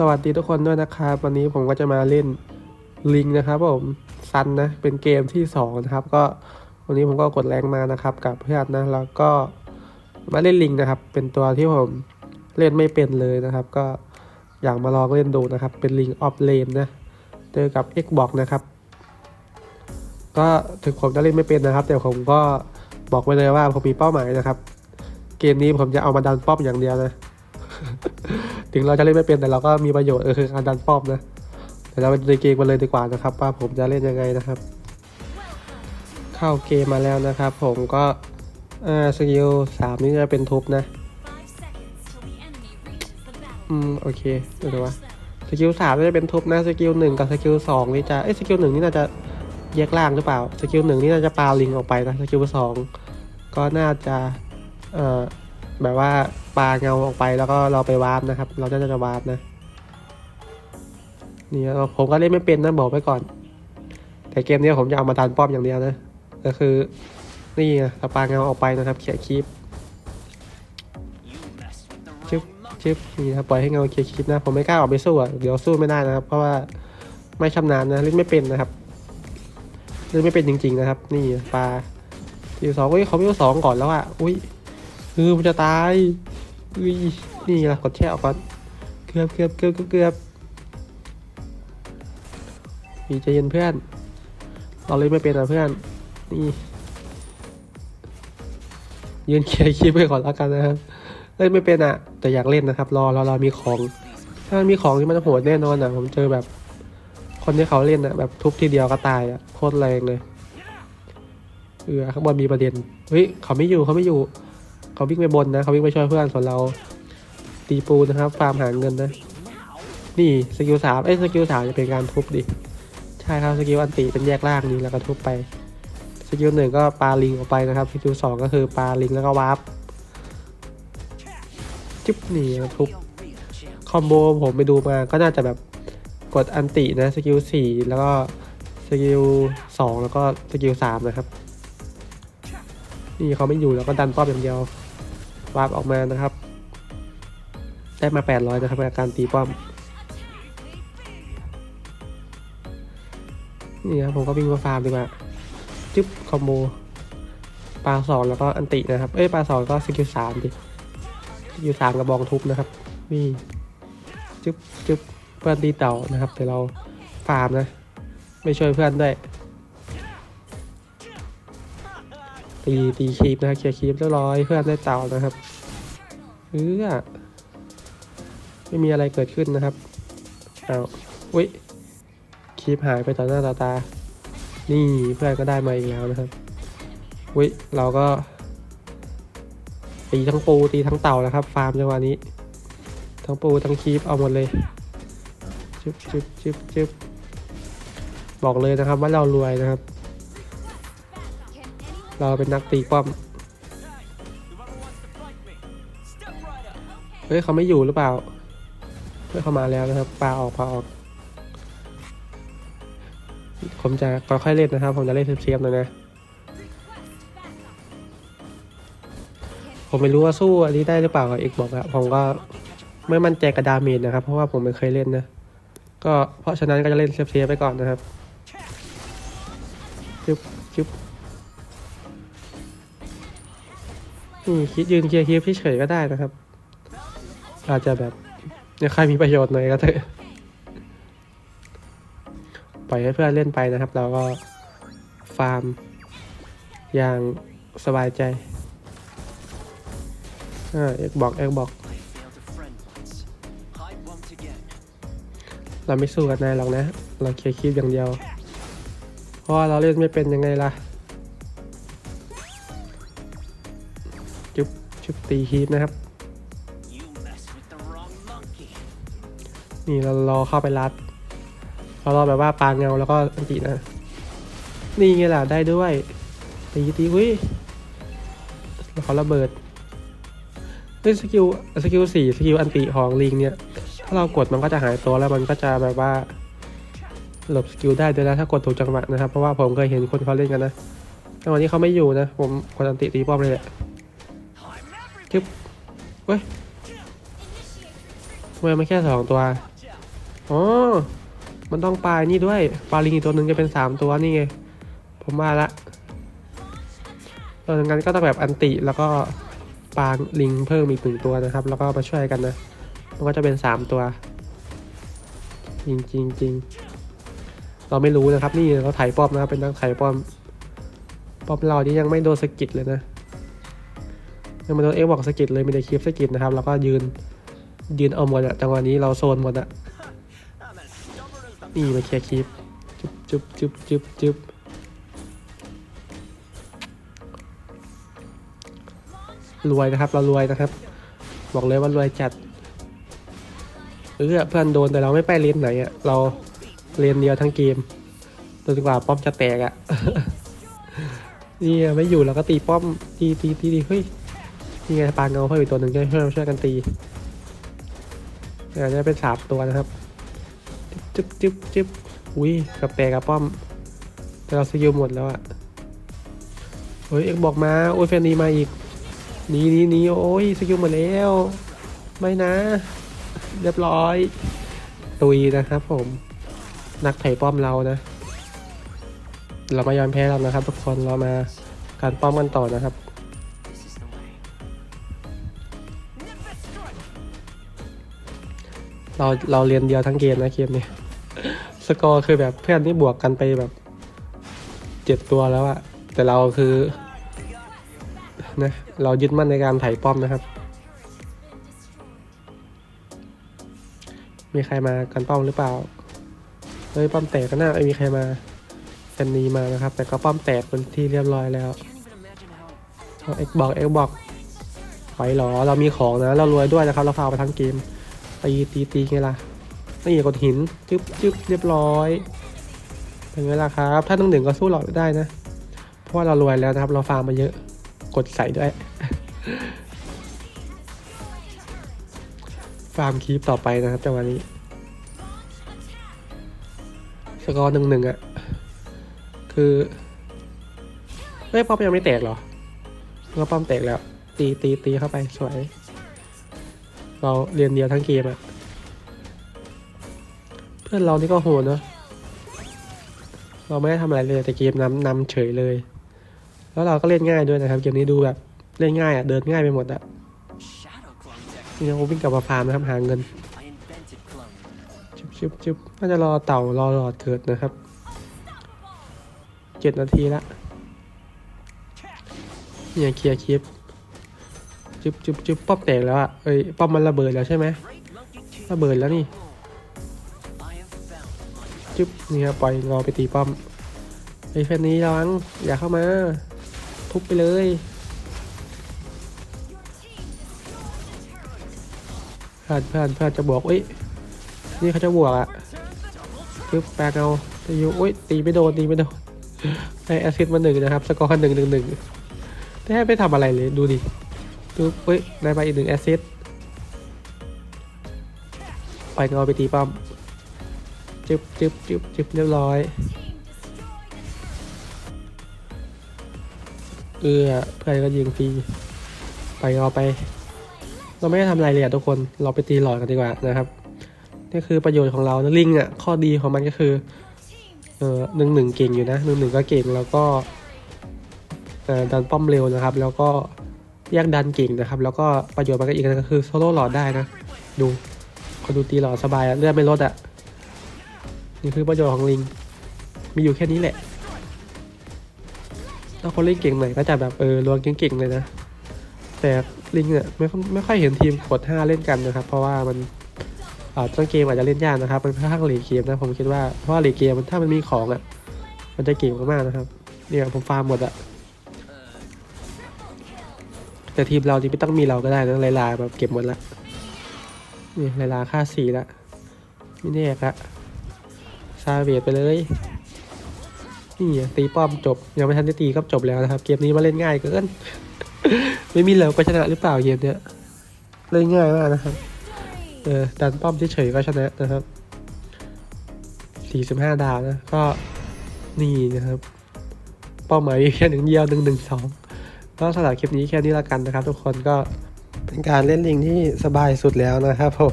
สวัสดีทุกคนด้วยนะครับ วันนี้ผมก็จะมาเล่นลิงนะครับผมซันนะเป็นเกมที่สองนะครับ ก็วันนี้ผมก็กดแรงมานะครับ กับเพื่อนนะแล้วก็มาเล่นลิงนะครับ เป็นตัวที่ผมเล่นไม่เป็นเลยนะครับ ก็อยากมาลองเล่นดูนะครับ เป็นลิงออฟเลนนะเจอกับ Xbox นะครับ ก็ถึงผมจะเล่นไม่เป็นนะครับ แต่ผมก็บอกไว้เลยว่าผมมีเป้าหมายนะครับ เกมนี้ผมจะเอามาดันป้อมอย่างเดียวนะ ถึงเราจะเล่นไม่เป็นแต่เราก็มีประโยชน์เออคือการดันป้อมนะเดี๋ยวเราไปดูในเกมกันเลยดีกว่านะครับ ว่าผมจะเล่นยังไงนะครับ เข้าเกมมาแล้วนะครับ ผมก็อ่าสกิลสามนี่จะเป็นทุบนะอืมโอเคเดี๋ยวดูว่าสกิลสามนี่จะเป็นทุบนะสกิลหนึ่งกับสกิลสองนี่จะเอ้สกิลหนึ่งนี่น่าจะแยกล่างหรือเปล่าสกิลหนึ่งนี่น่าจะปาลิงออกไปนะสกิลสองก็น่าจะเอ่อ แบบว่าปลาเงาออกไปแล้วก็เราไปวาร์ปนะครับ เราจะจะวาร์ปนะนี่ผมก็เล่นไม่เป็นนะบอกไว้ก่อน แต่เกมนี้ผมจะเอามาดันป้อมอย่างเดียวนะก็คือนี่ไงเราปาเงาออกไปนะครับเขี่ยคลิปชึบชึบนี่นะครับปล่อยให้เงาเคลียคลิปนะ ผมไม่กล้าออกไปสู้อะเดี๋ยวสู้ไม่ได้นะครับ เพราะว่าไม่ชำนาญนะเล่นไม่เป็นนะครับเล่นไม่เป็นจริง ๆ นะครับ นี่ปลาทีสองอุ้ยเขาไม่สองก่อนแล้วอะอุ้ย คือมันจะตายอุ้ยนี่ละกดแช่ออกก่อนเกือบเกือบเกือบเกือบมีใจเย็นเพื่อนเราเล่นไม่เป็นอะเพื่อน นี่ยืนเคลียร์คลิปไปก่อนแล้วกันนะครับเล่นไม่เป็นอะ แต่อยากเล่นนะครับ รอรอรอมีของ ถ้ามันมีของที่มันโหดแน่นอนอะ ผมเจอแบบ คนที่เขาเล่นอะแบบทุบทีเดียวก็ตายอะโคตรแรงเลยเออข้างบนมีประเด็นเฮ้ยเขาไม่อยู่เขาไม่อยู่ เขาวิ่งไปบนนะเขาวิ่งไปช่วยเพื่อนส่วนเราตีปูนะครับฟาร์มหาเงินนะ นี่สกิลสามเอ้ยสกิลสามจะเป็นการทุบดิใช่ครับสกิลอันติเป็นแยกล่างนี้แล้วก็ทุบไปสกิลหนึ่งก็ปาลิงออกไปนะครับสกิลสองก็คือปาลิงแล้วก็วาร์ปจิ๊บหนีนะทุบคอมโบผมไปดูมาก็น่าจะแบบกดอันตินะสกิลสี่แล้วก็สกิลสองแล้วก็สกิลสามนะครับ นี่เขาไม่อยู่แล้วก็ดันป้อมอย่างเดียว วาร์ปออกมานะครับ ได้มาแปดร้อยนะครับจากการตีป้อม นี่ครับผมก็วิ่งมาฟาร์มดีกว่า จึ๊บคอมโบปลาสองแล้วก็อันตินะครับ เอ้ยปลาสองก็สกิลสามดิอยู่สามกระบองทุบนะครับ นี่ จึ๊บจึ๊บเพื่อนตีเต่านะครับ แต่เราฟาร์มนะ ไม่ช่วยเพื่อนด้วย ตีตีคีบนะครับเคลียร์คีบเรียบร้อยเพื่อนได้เต่านะครับเออไม่มีอะไรเกิดขึ้นนะครับเอาอุ้ยคีบหายไปต่อหน้าต่อตา นี่เพื่อนก็ได้มาอีกแล้วนะครับอุ้ยเราก็ ตีทั้งปูตีทั้งเต่าแล้วครับ ฟาร์มจังหวะนี้ ทั้งปูทั้งคีปเอาหมดเลยจึ๊บจึ๊บจึ๊บจึ๊บบอกเลยนะครับว่าเรารวยนะครับ เราเป็นนักตีป้อม เฮ้ยเขาไม่อยู่หรือเปล่า เฮ้ยเขามาแล้วนะครับปลาออกปลาออก ผมจะค่อยๆเล่นนะครับ ผมจะเล่นเซฟๆหน่อยนะ ผมไม่รู้ว่าสู้อันนี้ได้หรือเปล่ากับเอกบอกอะผมก็ไม่มั่นใจกับดาเมจนะครับ เพราะว่าผมไม่เคยเล่นนะ ก็เพราะฉะนั้นก็จะเล่นเซฟๆไปก่อนนะครับจึ๊บจึ๊บ นี่คิดยืนเคลียร์คลิปเฉยก็ได้นะครับ อาจจะแบบใครมีประโยชน์หน่อยก็เถอะปล่อยให้เพื่อนเล่นไปนะครับ เราก็ฟาร์ม อย่างสบายใจอ่าเอ็กบอกเอ็กบอกเราไม่สู้กันนายหรอกนะ เราเคลียร์คลิปอย่างเดียว เพราะเราเล่นไม่เป็นยังไงล่ะ จุ๊บจุ๊บตีคลิปนะครับ นี่เรารอเข้าไปรัดเรารอแบบว่าปาเงาแล้วก็อันตินะ นี่ไงล่ะได้ด้วย ตีตีวิแล้วเขาระเบิดเฮ้ยสกิลสกิลสี่สกิลอันติของลิงเนี่ย ถ้าเรากดมันก็จะหายตัวแล้วมันก็จะแบบว่าหลบสกิลได้ด้วยนะถ้ากดถูกจังหวะนะครับ เพราะว่าผมเคยเห็นคนเขาเล่นกันนะแต่วันนี้เขาไม่อยู่นะ ผมกดอันติตีป้อมเลยแหละ จึ๊บเฮ้ยทำไมมันแค่สองตัว อ๋อ มันต้องปลายนี่ด้วย ปลาลิงอีกตัวหนึ่งจะเป็นสามตัวนี่ไง ผมว่าละเอองั้นก็ต้องแบบอันติแล้วก็ปลาลิงเพิ่มอีกหนึ่งตัวนะครับ แล้วก็มาช่วยกันนะ มันก็จะเป็นสามตัว จริงจริงจริงเราไม่รู้นะครับ นี่เราถ่ายป้อมนะครับ เป็นนักถ่ายป้อม ป้อมเรานี่ยังไม่โดนสะกิดเลยนะ ยังม่โดนเอ็กบอกสกิดเลยมีแต่คลิปสกิดนะครับแล้วก็ยืนยืนเอาหมดอะจังหวะนี้เราโซนหมดอะนี่มาเคลียร์คลิปจุ๊บจุ๊บจุ๊บจุ๊บจุ๊บรวยนะครับเรารวยนะครับ บอกเลยว่ารวยจัดเออเพื่อนโดนแต่เราไม่ไปเลนไหนอะเราเลนเดียวทั้งเกมจนกว่าป้อมจะแตกอะนี่ไม่อยู่เราก็ตีป้อมตีตีตีเฮ้ย นี่ไงปลาเงาเพิ่มอีกตัวหนึ่งช่วยช่วยช่วยกันตีเดี๋ยวจะเป็นสามตัวนะครับจึ๊บจึ๊บจึ๊บอุ้ยกับแตกกับป้อม แต่เราสกิลหมดแล้วอะเฮ้ยเอ็กบอกมาโอ้ยแฟนนีมาอีกหนีหนีหนีโอ้ยสกิลหมดแล้วไม่นะ เรียบร้อย ตุยนะครับผม นักไถ่ป้อมเรานะ เรามายอมแพ้แล้วนะครับ ทุกคนเรามาการป้อมกันต่อนะครับ เราเราเรียนเดียวทั้งเกมนะเกมนี้สกอร์คือแบบเพื่อนที่บวกกันไปแบบเจ็ดตัวแล้วอะแต่เราคือนะเรายึดมั่นในการไถ่ป้อมนะครับ มีใครมากันป้อมหรือเปล่าเฮ้ยป้อมแตกก็น่าไม่มีใครมาแฟนนีมานะครับ แต่ก็ป้อมแตกเป็นที่เรียบร้อยแล้วเอาเอ็กบอกเอ็กบอกไปหรอเรามีของนะ เรารวยด้วยนะครับ เราฟาวไปทั้งเกม ตีตีตีไงล่ะนี่กดหินจึ๊บจึ๊บเรียบร้อยเป็นไงล่ะครับ ถ้าต้องหนึ่งก็สู้เราได้นะ เพราะว่าเรารวยแล้วนะครับ เราฟาร์มมาเยอะ กดใส่ด้วย ฟาร์มคีปต่อไปนะครับจังหวะนี้ สกอร์หนึ่งหนึ่งอะคือเฮ้ยป้อมยังไม่แตกเหรอก็ป้อมแตกแล้ว ตีตีตีเข้าไปสวย เราเรียนเดียวทั้งเกมอะเพื่อนเรานี่ก็โหดเนอะเราไม่ได้ทำอะไรเลยแต่เกมนำนำเฉยเลย แล้วเราก็เล่นง่ายด้วยนะครับเกมนี้ดูแบบเล่นง่ายอะเดินง่ายไปหมดอะนี่เราวิ่งกลับมาฟาร์มนะครับหาเงินชุบชุบน่าจะรอเต่ารอหลอดเกิดนะครับเจ็ดนาทีละเนี่ยเคลียร์คลิป จุบจุบจุบป้อมแตกแล้วอะเอ้ยป้อมมันระเบิดแล้วใช่ไหมระเบิดแล้วนี่จุ๊บนี่ครับปล่อยงอไปตีป้อมไอ้แฟนนี้ระวังอย่าเข้ามา ทุบไปเลยเพื่อนเพื่อนเพื่อนจะบวกเอ้ยนี่เขาจะบวกอะปึ๊บแปลงเอาตีอยู่โอ้ยตีไม่โดนตีไม่โดนได้แอสซิดมาหนึ่งนะครับสกอร์หนึ่งหนึ่งหนึ่งแทบไม่ทำอะไรเลยดูดิ ปึ๊บเฮ้ยได้มาอีกหนึ่งแอสซิดปล่อยเงาไปตีป้อมจึบจึบจึบจึบเรียบร้อย เออเพื่อนก็ยิงฟรี ไปเอาไป เราไม่ได้ทำอะไรเลยอะทุกคน เราไปตีหลอดกันดีกว่านะครับ นี่คือประโยชน์ของเรานะลิงอะข้อดีของมันก็คือ เออหนึ่งหนึ่งเก่งอยู่นะหนึ่งหนึ่งก็เก่งแล้วก็เออดันป้อมเร็วนะครับ แล้วก็ แยกดันเก่งนะครับ แล้วก็ประโยชน์มันก็อีกอันก็คือโซโล่หลอดได้นะ ดูคนดูตีหลอดสบายอะเลือดไม่ลดอะนี่คือประโยชน์ของลิง มีอยู่แค่นี้แหละ ถ้าคนเล่นเก่งหน่อยก็จะแบบเออรวมเก่งๆเลยนะ แต่ลิงเนี่ยไม่ไม่ค่อยเห็นทีมกดห้าเล่นกันนะครับ เพราะว่ามันอ่าต้นเกมอาจจะเล่นยากนะครับมันค่อนข้างหลีกเกมนะผมคิดว่าเพราะว่าหลีกเกมมันถ้ามันมีของอะมันจะเก่งมากๆนะครับ เนี่ยผมฟาร์มหมดอะ แต่ทีมเราที่ไม่ต้องมีเราก็ได้นะไลลาแบบเก็บหมดละนี่ไลลาค่าสี่ละไม่แน่ละซาเวดไปเลยนี่ตีป้อมจบ ยังไม่ทันได้ตีก็จบแล้วนะครับ เกมนี้มาเล่นง่ายเกิน ไม่มีแล้วก็ชนะหรือเปล่าเกมเนี้ยเล่นง่ายมากนะครับเออดันป้อมเฉยๆก็ชนะนะครับ45 ดาวนะ ก็นี่นะครับ เป้าหมายแค่หนึ่งเดียวหนึ่งหนึ่งสอง ก็สำหรับคลิปนี้แค่นี้ละกันนะครับ ทุกคนก็เป็นการเล่นลิงที่สบายสุดแล้วนะครับผม